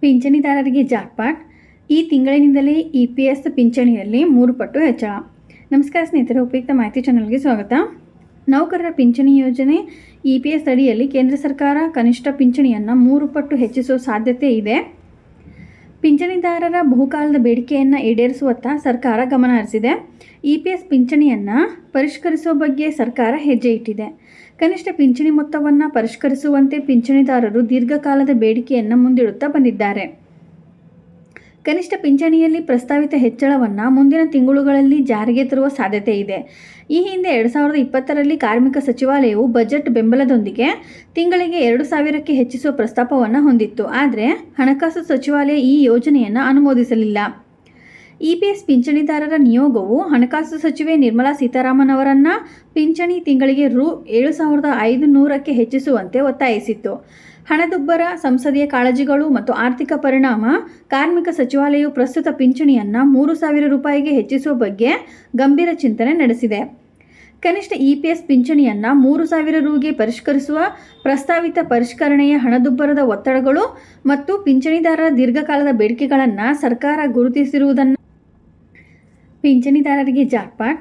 ಪಿಂಚಣಿದಾರರಿಗೆ jackpot. ಈ ತಿಂಗಳಿನಿಂದಲೇ E P S ಪಿಂಚಣಿಯಲ್ಲಿ ಮೂರು ಪಟ್ಟು ಹೆಚ್ಚಳ. ನಮಸ್ಕಾರ ಸ್ನೇಹಿತರೆ, ಉಪಯುಕ್ತ ಮಾಹಿತಿ ಚಾನಲ್ಗೆ ಸ್ವಾಗತ. ನೌಕರರ ಪಿಂಚಣಿ ಯೋಜನೆ ಇ ಪಿ ಎಸ್ ಅಡಿಯಲ್ಲಿ ಕೇಂದ್ರ ಸರ್ಕಾರ ಕನಿಷ್ಠ ಪಿಂಚಣಿಯನ್ನು ಮೂರು ಪಟ್ಟು ಹೆಚ್ಚಿಸುವ ಸಾಧ್ಯತೆ ಇದೆ. ಪಿಂಚಣಿದಾರರ ಬಹುಕಾಲದ ಬೇಡಿಕೆಯನ್ನು ಈಡೇರಿಸುವತ್ತ ಸರ್ಕಾರ ಗಮನ ಹರಿಸಿದೆ. ಇ ಪಿ ಎಸ್ ಪಿಂಚಣಿಯನ್ನು ಪರಿಷ್ಕರಿಸುವ ಬಗ್ಗೆ ಸರ್ಕಾರ ಹೆಜ್ಜೆ ಇಟ್ಟಿದೆ. ಕನಿಷ್ಠ ಪಿಂಚಣಿ ಮೊತ್ತವನ್ನು ಪರಿಷ್ಕರಿಸುವಂತೆ ಪಿಂಚಣಿದಾರರು ದೀರ್ಘಕಾಲದ ಬೇಡಿಕೆಯನ್ನು ಮುಂದಿಡುತ್ತಾ ಬಂದಿದ್ದಾರೆ. ಕನಿಷ್ಠ ಪಿಂಚಣಿಯಲ್ಲಿ ಪ್ರಸ್ತಾವಿತ ಹೆಚ್ಚಳವನ್ನು ಮುಂದಿನ ತಿಂಗಳುಗಳಲ್ಲಿ ಜಾರಿಗೆ ತರುವ ಸಾಧ್ಯತೆ ಇದೆ. ಈ ಹಿಂದೆ ಎರಡು ಸಾವಿರದ ಇಪ್ಪತ್ತರಲ್ಲಿ ಕಾರ್ಮಿಕ ಸಚಿವಾಲಯವು ಬಜೆಟ್ ಬೆಂಬಲದೊಂದಿಗೆ ತಿಂಗಳಿಗೆ ಎರಡು ಸಾವಿರಕ್ಕೆ ಹೆಚ್ಚಿಸುವ ಪ್ರಸ್ತಾಪವನ್ನು ಹೊಂದಿತ್ತು. ಆದರೆ ಹಣಕಾಸು ಸಚಿವಾಲಯ ಈ ಯೋಜನೆಯನ್ನು ಅನುಮೋದಿಸಲಿಲ್ಲ. ಇ ಪಿ ಎಸ್ ಪಿಂಚಣಿದಾರರ ನಿಯೋಗವು ಹಣಕಾಸು ಸಚಿವೆ ನಿರ್ಮಲಾ ಸೀತಾರಾಮನ್ ಅವರನ್ನು ಪಿಂಚಣಿ ತಿಂಗಳಿಗೆ ರು ಏಳು ಸಾವಿರದ ಐದು ನೂರಕ್ಕೆ ಹೆಚ್ಚಿಸುವಂತೆ ಒತ್ತಾಯಿಸಿತ್ತು. ಹಣದುಬ್ಬರ, ಸಂಸದೀಯ ಕಾಳಜಿಗಳು ಮತ್ತು ಆರ್ಥಿಕ ಪರಿಣಾಮ, ಕಾರ್ಮಿಕ ಸಚಿವಾಲಯವು ಪ್ರಸ್ತುತ ಪಿಂಚಣಿಯನ್ನು ಮೂರು ಸಾವಿರ ರೂಪಾಯಿಗೆ ಹೆಚ್ಚಿಸುವ ಬಗ್ಗೆ ಗಂಭೀರ ಚಿಂತನೆ ನಡೆಸಿದೆ. ಕನಿಷ್ಠ ಇಪಿಎಸ್ ಪಿಂಚಣಿಯನ್ನು ಮೂರು ಸಾವಿರ ರುಗೆ ಪರಿಷ್ಕರಿಸುವ ಪ್ರಸ್ತಾವಿತ ಪರಿಷ್ಕರಣೆಯ ಹಣದುಬ್ಬರದ ಒತ್ತಡಗಳು ಮತ್ತು ಪಿಂಚಣಿದಾರರ ದೀರ್ಘಕಾಲದ ಬೇಡಿಕೆಗಳನ್ನು ಸರ್ಕಾರ ಗುರುತಿಸಿರುವುದನ್ನು ಪಿಂಚಣಿದಾರರಿಗೆ ಜಾಕ್ಪಾಟ್.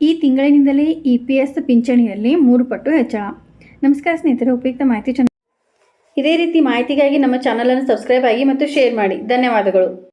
ಈ ತಿಂಗಳಿನಿಂದಲೇ ಇ ಪಿ ಎಸ್ ಪಿಂಚಣಿಯಲ್ಲಿ ಮೂರು ಪಟ್ಟು ಹೆಚ್ಚಳ. ನಮಸ್ಕಾರ ಸ್ನೇಹಿತರೆ, ಉಪಯುಕ್ತ ಮಾಹಿತಿ ಚಾನಲ್ ಇದೇ ರೀತಿ ಮಾಹಿತಿಗಾಗಿ ನಮ್ಮ ಚಾನಲನ್ನು ಸಬ್ಸ್ಕ್ರೈಬ್ ಆಗಿ ಮತ್ತು ಶೇರ್ ಮಾಡಿ. ಧನ್ಯವಾದಗಳು.